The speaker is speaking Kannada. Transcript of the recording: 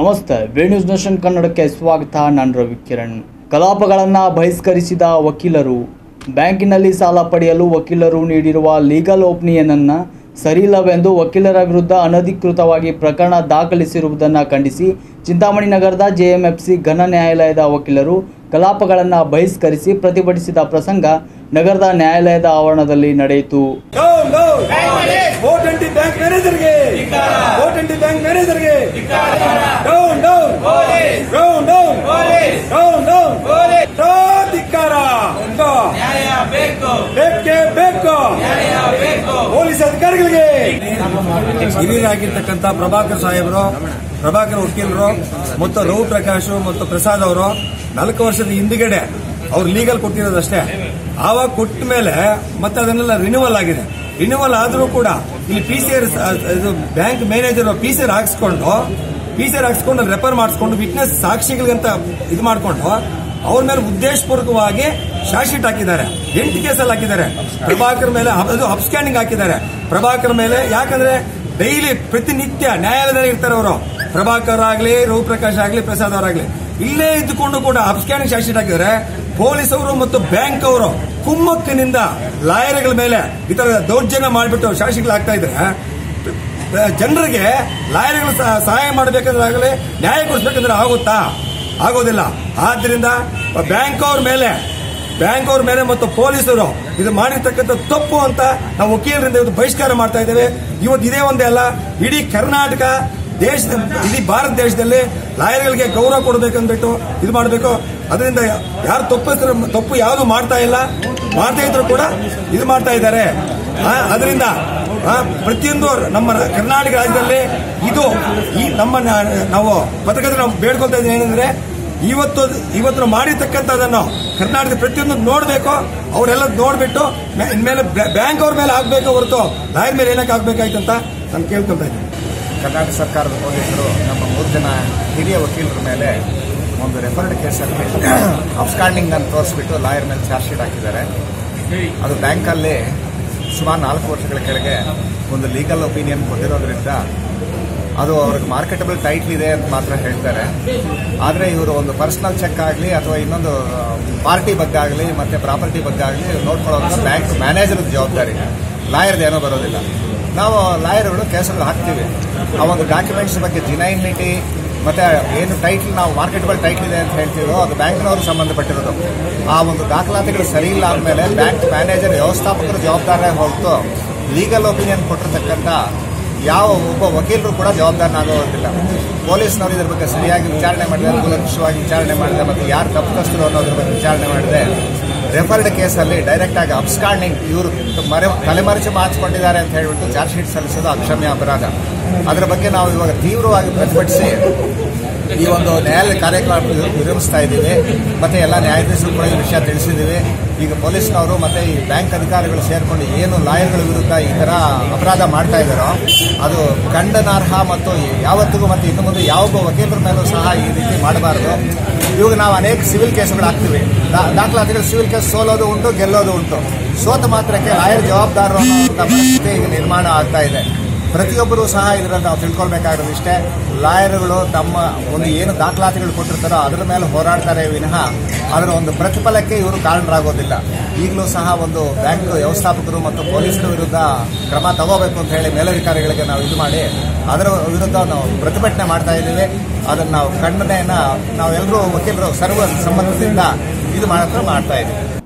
ನಮಸ್ತೆ ವಿ ನ್ಯೂಸ್ ನೇಷನ್ ಕನ್ನಡಕ್ಕೆ ಸ್ವಾಗತ. ನಾನು ರವಿ ಕಿರಣ್. ಕಲಾಪಗಳನ್ನು ಬಹಿಷ್ಕರಿಸಿದ ವಕೀಲರು ಬ್ಯಾಂಕಿನಲ್ಲಿ ಸಾಲ ಪಡೆಯಲು ವಕೀಲರು ನೀಡಿರುವ ಲೀಗಲ್ ಒಪಿನಿಯನನ್ನು ಸರಿಯಿಲ್ಲವೆಂದು ವಕೀಲರ ವಿರುದ್ಧ ಅನಧಿಕೃತವಾಗಿ ಪ್ರಕರಣ ದಾಖಲಿಸಿರುವುದನ್ನು ಖಂಡಿಸಿ ಚಿಂತಾಮಣಿ ನಗರದ ಜೆಎಂಎಫ್ಸಿ ಘನ ನ್ಯಾಯಾಲಯದ ವಕೀಲರು ಕಲಾಪಗಳನ್ನು ಬಹಿಷ್ಕರಿಸಿ ಪ್ರತಿಭಟಿಸಿದ ಪ್ರಸಂಗ ನಗರದ ನ್ಯಾಯಾಲಯದ ಆವರಣದಲ್ಲಿ ನಡೆಯಿತು. ಬ್ಯಾಂಕ್ ಮ್ಯಾನೇಜರ್ಗೆ ಬೇಕೇ ಬೇಕು. ಪೊಲೀಸ್ ಅಧಿಕಾರಿಗಳಿಗೆ. ಹಿರಿಯರಾಗಿರ್ತಕ್ಕಂಥ ಪ್ರಭಾಕರ್ ಸಾಹೇಬರು, ಪ್ರಭಾಕರ್ ವಕೀಲರು, ಮತ್ತು ರಘು ಪ್ರಕಾಶ್ ಮತ್ತು ಪ್ರಸಾದ್ ಅವರು ನಾಲ್ಕು ವರ್ಷದ ಹಿಂದಿಗಡೆ ಅವ್ರು ಲೀಗಲ್ ಕೊಟ್ಟಿರೋದಷ್ಟೇ. ಆವಾಗ ಕೊಟ್ಟ ಮೇಲೆ ಮತ್ತೆ ಅದನ್ನೆಲ್ಲ ರಿನ್ಯೂವಲ್ ಆಗಿದೆ. ರಿನ್ಯೂವಲ್ ಆದರೂ ಕೂಡ ಇಲ್ಲಿ P C R bank manager P C R ಹಾಕಿಸ್ಕೊಂಡು P C R ಹಾಕ್ಸ್ಕೊಂಡು ರೆಫರ್ ಮಾಡಿಸ್ಕೊಂಡು ವಿಟ್ನೆಸ್ ಸಾಕ್ಷಿಗಳಿಗಂತ ಇದು ಮಾಡಿಕೊಂಡು ಅವ್ರ ಮೇಲೆ ಉದ್ದೇಶಪೂರ್ವಕವಾಗಿ ಶಾರ್ಟ್ ಶೀಟ್ ಹಾಕಿದ್ದಾರೆ ಎಂಟು ಕೇಸಲ್ಲಿ ಹಾಕಿದ್ದಾರೆ. ಪ್ರಭಾಕರ್ ಮೇಲೆ ಅದು ಅಪ್ಸ್ಕ್ಯಾಂಡಿಂಗ್ ಹಾಕಿದ್ದಾರೆ. ಪ್ರಭಾಕರ್ ಮೇಲೆ ಯಾಕಂದ್ರೆ ಡೈಲಿ ಪ್ರತಿನಿತ್ಯ ನ್ಯಾಯಾಲಯದಲ್ಲಿ ಇರ್ತಾರೆ ಅವರು. ಪ್ರಭಾಕರ್ ಆಗ್ಲಿ ರಘು ಪ್ರಕಾಶ್ ಆಗ್ಲಿ, ಪ್ರಸಾದ್ ಅವರಾಗ್ಲಿ ಇಲ್ಲೇ ಇದ್ದುಕೊಂಡು ಕೂಡ ಅಪ್ಸ್ಕ್ಯಾನಿಂಗ್ ಶಾರ್ಟ್ ಶೀಟ್ ಹಾಕಿದ್ರೆ ಪೊಲೀಸ್ ಅವರು ಮತ್ತು ಬ್ಯಾಂಕ್ ಅವರು ಕುಮ್ಮಕ್ಕಿನಿಂದ ಲಾಯರ್ಗಳ ಮೇಲೆ ಈ ತರ ದೌರ್ಜನ್ಯ ಮಾಡಿಬಿಟ್ಟು ಶೀಟ್ ಹಾಕ್ತಾ ಇದ್ರೆ ಜನರಿಗೆ ಲಾಯರ್ಗಳು ಸಹ- ಸಹಾಯ ಮಾಡಬೇಕಂದ್ರೆ ನ್ಯಾಯ ಕೊಡಿಸ್ಬೇಕಂದ್ರೆ ಆಗುತ್ತಾ? ಆಗೋದಿಲ್ಲ. ಆದ್ರಿಂದ ಬ್ಯಾಂಕ್ ಅವ್ರ ಮೇಲೆ ಬ್ಯಾಂಕ್ ಅವ್ರ ಮೇಲೆ ಮತ್ತು ಪೊಲೀಸರು ಇದು ಮಾಡಿರ್ತಕ್ಕಂಥ ತಪ್ಪು ಅಂತ ನಾವು ವಕೀಲರಿಂದ ಇವತ್ತು ಬಹಿಷ್ಕಾರ ಮಾಡ್ತಾ ಇದ್ದೇವೆ. ಇವತ್ತು ಇದೇ ಒಂದೇ ಅಲ್ಲ, ಇಡೀ ಕರ್ನಾಟಕ ದೇಶದ, ಇಡೀ ಭಾರತ ದೇಶದಲ್ಲಿ ಲಾಯರ್ಗಳಿಗೆ ಗೌರವ ಕೊಡಬೇಕಂದ್ಬಿಟ್ಟು ಇದು ಮಾಡಬೇಕು. ಅದರಿಂದ ಯಾರು ತಪ್ಪು ತಪ್ಪು ಯಾವುದು ಮಾಡ್ತಾ ಇಲ್ಲ ಮಾಡ್ತಾ ಇದ್ರು ಕೂಡ ಇದು ಮಾಡ್ತಾ ಇದ್ದಾರೆ. ಅದರಿಂದ ಪ್ರತಿಯೊಂದು ನಮ್ಮ ಕರ್ನಾಟಕ ರಾಜ್ಯದಲ್ಲಿ ಇದು ಈ ನಮ್ಮ, ನಾವು ಪತ್ರಕರ್ತರು ನಾವು ಬೇಡ್ಕೊಳ್ತಾ ಇದ್ದೀವಿ. ಏನಂದ್ರೆ ಇವತ್ತು ಇವತ್ತು ಮಾಡಿರ್ತಕ್ಕಂಥದ್ದನ್ನು ಕರ್ನಾಟಕದ ಪ್ರತಿಯೊಂದು ನೋಡಬೇಕು ಅವರೆಲ್ಲ ನೋಡ್ಬಿಟ್ಟು ಇನ್ಮೇಲೆ ಬ್ಯಾಂಕ್ ಅವ್ರ ಮೇಲೆ ಆಗಬೇಕು ಹೊರತು ಲಾಯರ್ ಮೇಲೆ ಏನಕ್ಕೆ ಆಗ್ಬೇಕಾಯ್ತು ಅಂತ ನಾನು ಇದ್ದೀನಿ. ಕರ್ನಾಟಕ ಸರ್ಕಾರದ ಪೊಲೀಸರು ನಮ್ಮ ಮೂರು ಜನ ಹಿರಿಯ ವಕೀಲರ ಮೇಲೆ ಒಂದು ರೆಫರ್ಡ್ ಕೇಸಲ್ಲಿ ಅಪ್ಸ್ಟ್ಯಾಂಡಿಂಗ್ ಅನ್ನು ತೋರಿಸ್ಬಿಟ್ಟು ಲಾಯರ್ ಮೇಲೆ ಚಾರ್ಜ್ ಶೀಟ್ ಹಾಕಿದ್ದಾರೆ. ಅದು ಬ್ಯಾಂಕಲ್ಲಿ ಸುಮಾರು ನಾಲ್ಕು ವರ್ಷಗಳ ಕೆಳಗೆ ಒಂದು ಲೀಗಲ್ ಒಪಿನಿಯನ್ ಕೊಟ್ಟಿರೋದ್ರಿಂದ ಅದು ಅವ್ರಿಗೆ ಮಾರ್ಕೆಟಬಲ್ ಟೈಟ್ಲ್ ಇದೆ ಅಂತ ಮಾತ್ರ ಹೇಳ್ತಾರೆ. ಆದರೆ ಇವರು ಒಂದು ಪರ್ಸನಲ್ ಚೆಕ್ ಆಗಲಿ ಅಥವಾ ಇನ್ನೊಂದು ಪಾರ್ಟಿ ಬಗ್ಗೆ ಆಗಲಿ ಮತ್ತು ಪ್ರಾಪರ್ಟಿ ಬಗ್ಗೆ ಆಗಲಿ ನೋಡ್ಕೊಳ್ಳೋದು ಬ್ಯಾಂಕ್ ಮ್ಯಾನೇಜರ್ ಜವಾಬ್ದಾರಿ. ಲಾಯರ್ದು ಏನೋ ಬರೋದಿಲ್ಲ. ನಾವು ಲಾಯರ್ಗಳು ಕೇಸಲ್ಲಿ ಹಾಕ್ತೀವಿ. ಆ ಒಂದು ಡಾಕ್ಯುಮೆಂಟ್ಸ್ ಬಗ್ಗೆ ಜಿನೈನಿಟಿ ಮತ್ತು ಏನು ಟೈಟ್ಲ್ ನಾವು ಮಾರ್ಕೆಟಬಲ್ ಟೈಟ್ಲ್ ಇದೆ ಅಂತ ಹೇಳ್ತೀವೋ ಅದು ಬ್ಯಾಂಕ್ನವರು ಸಂಬಂಧಪಟ್ಟಿರೋದು. ಆ ಒಂದು ದಾಖಲಾತಿಗಳು ಸರಿ ಇಲ್ಲ ಅಂದಮೇಲೆ ಬ್ಯಾಂಕ್ ಮ್ಯಾನೇಜರ್ ವ್ಯವಸ್ಥಾಪಕರು ಜವಾಬ್ದಾರಿಯಾಗಿ ಹೊರತು ಲೀಗಲ್ ಒಪಿನಿಯನ್ ಕೊಟ್ಟಿರ್ತಕ್ಕಂಥ ಯಾವ ಒಬ್ಬ ವಕೀಲರು ಕೂಡ ಜವಾಬ್ದಾರನಾಗುವಂತಿಲ್ಲ ಪೊಲೀಸ್ನವರು ಇದ್ರ ಬಗ್ಗೆ ಸರಿಯಾಗಿ ವಿಚಾರಣೆ ಮಾಡಿದೆ ಕೂಲಂಕಷವಾಗಿ ವಿಚಾರಣೆ ಮಾಡಿದೆ ಮತ್ತು ಯಾರು ತಪ್ಪಿತಸ್ಥರು ಅನ್ನೋದ್ರ ಬಗ್ಗೆ ವಿಚಾರಣೆ ಮಾಡಿದೆ ರೆಫರ್ಡ್ ಕೇಸಲ್ಲಿ ಡೈರೆಕ್ಟ್ ಆಗಿ ಅಬ್ಸ್ಕಾಂಡಿಂಗ್ ಇವರು ಮರೆ, ತಲೆಮರೆಚೆ ಮಾಡಿಸ್ಕೊಂಡಿದ್ದಾರೆ ಅಂತ ಹೇಳಿಬಿಟ್ಟು ಚಾರ್ಜ್ ಶೀಟ್ ಸಲ್ಲಿಸೋದು ಅಕ್ಷಮ್ಯ ಅಪರಾಧ. ಅದರ ಬಗ್ಗೆ ನಾವು ಇವಾಗ ತೀವ್ರವಾಗಿ ಪ್ರತಿಭಟಿಸಿ ಈ ಒಂದು ನ್ಯಾಯಾಲಯ ಕಾರ್ಯಕ್ರಮ ವಿರಮಿಸ್ತಾ ಇದ್ದೀವಿ. ಮತ್ತೆ ಎಲ್ಲ ನ್ಯಾಯಾಧೀಶರು ಕೂಡ ಈ ವಿಷಯ ತಿಳಿಸಿದ್ದೀವಿ. ಈಗ ಪೊಲೀಸ್ನವರು ಮತ್ತು ಈ ಬ್ಯಾಂಕ್ ಅಧಿಕಾರಿಗಳು ಸೇರಿಕೊಂಡು ಏನು ಲಾಯರ್ಗಳ ವಿರುದ್ಧ ಈ ತರ ಅಪರಾಧ ಮಾಡ್ತಾ ಇದ್ದಾರೋ, ಅದು ಖಂಡನಾರ್ಹ ಮತ್ತು ಯಾವತ್ತಿಗೂ ಮತ್ತೆ ಇನ್ನು ಮುಂದೆ ಯಾವೊಬ್ಬ ವಕೀಲರ ಮೇಲೂ ಸಹ ಈ ರೀತಿ ಮಾಡಬಾರದು. ಇವಾಗ ನಾವು ಅನೇಕ ಸಿವಿಲ್ ಕೇಸ್ಗಳು ಹಾಕ್ತೀವಿ. ದಾಖಲಾತಿಗಳು ಸಿವಿಲ್ ಕೇಸ್ ಸೋಲೋದು ಉಂಟು, ಗೆಲ್ಲೋದು ಉಂಟು. ಸೋತ ಮಾತ್ರಕ್ಕೆ ಲಾಯರ್ ಜವಾಬ್ದಾರರು ಅನ್ನೋ ಪರಿಸ್ಥಿತಿ ಈಗ ನಿರ್ಮಾಣ ಆಗ್ತಾ ಇದೆ. ಪ್ರತಿಯೊಬ್ಬರೂ ಸಹ ಇದರಲ್ಲಿ ನಾವು ತಿಳ್ಕೊಳ್ಬೇಕಾಗಿರೋದು ಇಷ್ಟೇ. ಲಾಯರ್ಗಳು ತಮ್ಮ ಒಂದು ಏನು ದಾಖಲಾತಿಗಳು ಕೊಟ್ಟಿರ್ತಾರೋ ಅದರ ಮೇಲೆ ಹೋರಾಡ್ತಾರೆ ವಿನಃ ಅದರ ಒಂದು ಪ್ರತಿಫಲಕ್ಕೆ ಇವರು ಕಾರಣರಾಗೋದಿಲ್ಲ. ಈಗಲೂ ಸಹ ಒಂದು ಬ್ಯಾಂಕ್ ವ್ಯವಸ್ಥಾಪಕರು ಮತ್ತು ಪೊಲೀಸರ ವಿರುದ್ಧ ಕ್ರಮ ತಗೋಬೇಕು ಅಂತ ಹೇಳಿ ಮೇಲಧಿಕಾರಿಗಳಿಗೆ ನಾವು ಇದು ಮಾಡಿ ಅದರ ವಿರುದ್ಧ ನಾವು ಪ್ರತಿಭಟನೆ ಮಾಡ್ತಾ ಇದ್ದೀವಿ. ಅದನ್ನು ನಾವು ಖಂಡನೆಯನ್ನ ನಾವೆಲ್ಲರೂ ವಕೀಲರು ಸರ್ವ ಸಂಬಂಧದಿಂದ ಇದು ಮಾತ್ರ ಮಾಡ್ತಾ ಇದ್ದೀವಿ.